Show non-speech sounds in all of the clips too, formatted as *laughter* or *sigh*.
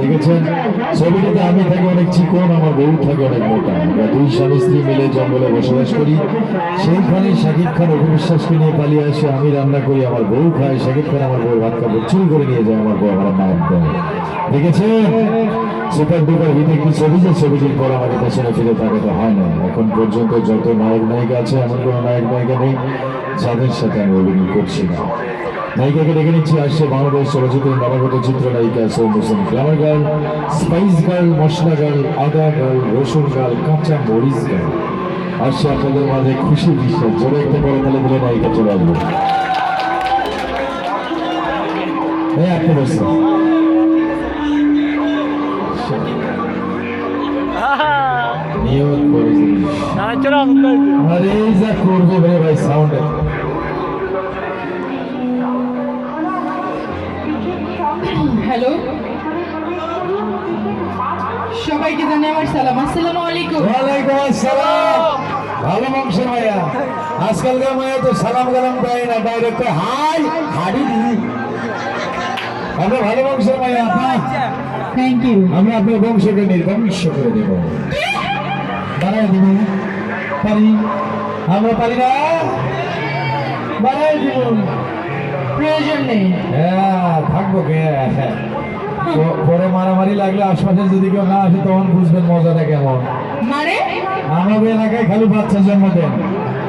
দেখেছেন? ছবিটিতে আমি থাকি অনেক চিকন, আমার বউ থাকে অনেক মোটা। আমরা দুই স্বামী স্ত্রী মিলে জঙ্গলে বসবাস করি। সেইখানে শাকিব খান অভিবিশ্বাসকে নিয়ে পালিয়ে আসে, আমি রান্না করি, আমার বউ খায়, শাকিব খান আমার বউ ভাত কাপড় চুরি করে নিয়ে যায়, আমার বউ আমার মায়ের দেয় দেখেছেন? সুপার ডুপার হিট একটি ছবি, যে ছবিটির পর আমাকে পেছনে ফিরে তাকাতে হয় না। এখন পর্যন্ত যত নায়ক নায়িকা আছে, এমন কোনো নায়ক নায়িকা নেই, যাদের সাথে আমি অভিনয় করছি না। নায়িকাকে ডেকে নিচ্ছি আসছে বাংলাদেশ চলচ্চিত্রের নবাগত চিত্র নায়িকা Soum Hossain glamour girl spice girl মশলা গার্ল আদা গার্ল রসুন গার্ল কাঁচা মরিচ গার্ল আসছে আপনাদের মাঝে খুশি বিশ্বাস। জোরে একটা করে তাহলে দিলে নায়িকা চলে আসবে। এই একটা বসে নিয়ত করে জিনিস আরে যা করবে ভাই সাউন্ড হ্যালো। সবাইকে জানাই আমার সালাম। আসসালামু আলাইকুম। ওয়ালাইকুম আসসালাম। ভালো বংশের মায়া আজকালকার মায়া তো সালাম গালাম দেয় না ডাইরেক্ট হাই হাড়ি দি আমরা ভালো বংশের মায়া আপা। থ্যাংক ইউ আমরা আপনার বংশকে নির্বংশ করে দেব। বাড়াই দিব। পারি? আমরা পারি না? বাড়াই দিব। প্রয়োজন নেই। হ্যাঁ থাকব কে? পরে মারামারি লাগলে আশপাশে যদি কেউ না আসে তখন বুঝবেন মজাটা কেমন। মানে? আমাদের এলাকায় খালি বাচ্চা জন্ম দেন।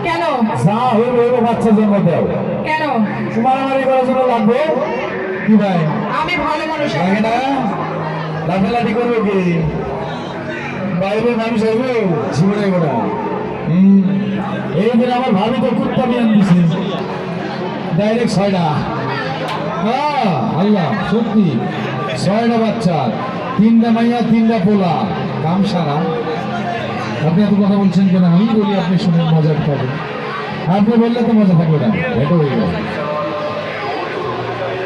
কেন? যা হইব হইব বাচ্চা জন্ম দেও। কেন? মারামারি করার জন্য লাগবে? কি ভাই? আমি ভালো মানুষ। লাগে না? লাফালাফি করব কি? বাইরে মানুষ আসবে জীবনে গোটা এই দিন আমার ভাবি তো কুত্তা বিয়ান দিছে ডাইরেক্ট ছয়টা। হ্যাঁ আল্লাহ সত্যি। ছয়টা বাচ্চা তিনটা মাইয়া তিনটা পোলা। কাম সারা আপনি এত কথা বলছেন কেন? আমি বলি আপনি শুনে মজা পাবেন আপনি বললে তো মজা থাকবে না। এটা হয়ে গেল।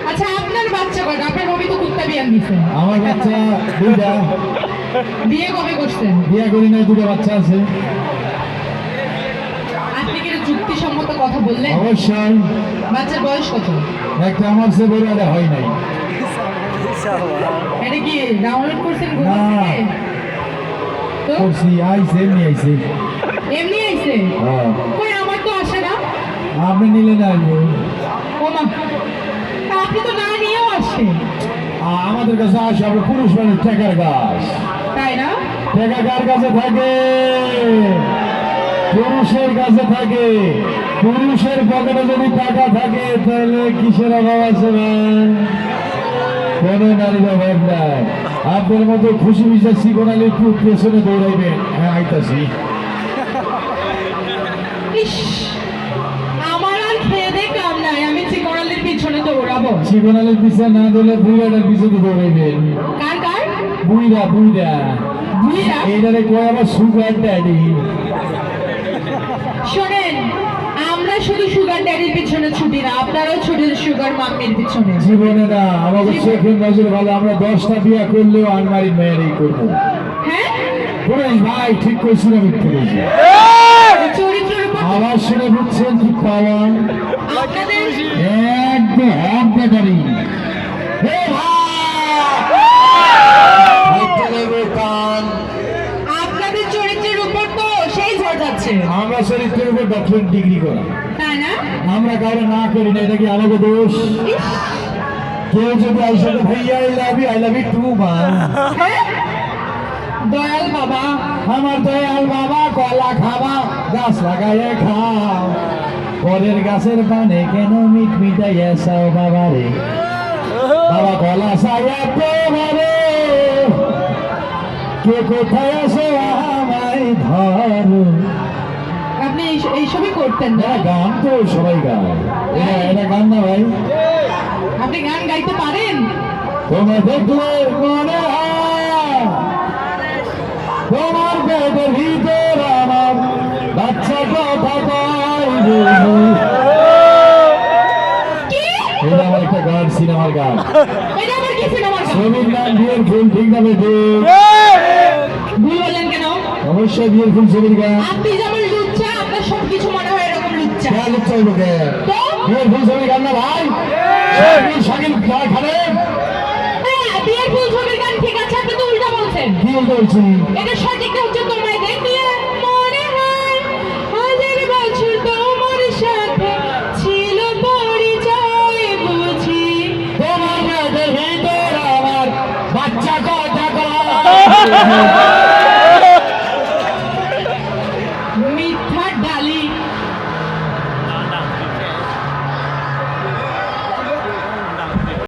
আচ্ছা আপনার বাচ্চা আপনার রবি তো কুত্তা বিয়ান দিছে। আমার বাচ্চা দুইটা। বিয়ে কবে করছেন? বিয়ে করি নাই দুটো বাচ্চা আছে। যুক্তিসম্মত কথা বললেন অবশ্যই। বাচ্চার বয়স কত? একটা আমার সে বড় হয় নাই। এটা কি ডাউনলোড করছেন না। করছি আইসে এমনি আইসে এমনি আইছে? হ্যাঁ। কই আমার তো আসে না। আপনি নিলে না ও মা। আপনি তো না নিয়েও আসে আমাদের কাছে আসে আমরা পুরুষ মানুষ টেকার গাছ। তাই না? টেকা কার কাছে থাকে পুরুষের কাছে থাকে পুরুষের পকেটে যদি টাকা থাকে তাহলে কিসের অভাব আছে কোনো নারীর অভাব নাই। আপনার মতো খুশি বিশ্বাস শিবনালি একটু পেছনে দৌড়াইবেন। হ্যাঁ আইতাছি। আমার আর খেয়ে কাম নাই আমি চিকনালির পিছনে দৌড়াবো। পিছনে না দৌড়লে বুড়াটার পিছনে দৌড়াইবেন। কার কার? বুইরা বুইরা বুইরা এইটারে কয় আবার সুগার ড্যাডি? শোনেন আমরা শুধু সুগার ড্যাডির পিছনে ছুটি না আপনারাও ছুটি সুগার মাম্মির পিছনে। জীবনে না আমাকে চোখের নজর ভালো আমরা দশটা বিয়া করলেও আনমারি মেয়েরই করব। হ্যাঁ? ভাই ঠিক করছি না মিথ্যে চরিত্রের ডিগ্রি করা। আমরা কারও না করি না এটা কি আমাকে দোষ? কেউ যদি আইসাতে ভাইয়া I love you I love you too মা? দয়াল বাবা। আমার দয়াল বাবা কলা খাবা গাছ লাগাইয়ে খাও পরের গাছের পানে কেন মিট মিটাইয়া চাও বাবা রে? বাবা কলা সায়া তোমারে কে কোথায় আছো আমায় ধরো? এই- এইসবই করতেন না? গান তো সবাই গায়। এটা গান না ভাই। আপনি গান গাইতে পারেন? তোমার দেখলে মনে তোমার পেটের ভিতর আমার বাচ্চা কথা এটা আমার একটা গান সিনেমার গান। ছবির নাম বিয়ের ফুল ঠিক না বেটে ভুল। বললেন কেন? অবশ্যই বিয়ের ফুল ছবির গান। এরকম লুচ্চা খেয়াল চাইব বিয়ের ফুল ছবির গান না ভাই? শাকিব শাকিব খান হ্যাঁ বিয়ের ফুল ছবির গান ঠিক বলতে বলছি? এটা সঠিকটা হচ্ছে তোমায় দেখিয়ে মনে হয় হাজার বছর তোমার সাথে ছিল পরিচয় বুঝি। তোমার মেয়েদের ভিতর আমার বাচ্চা কথা মিথ্যা *laughs*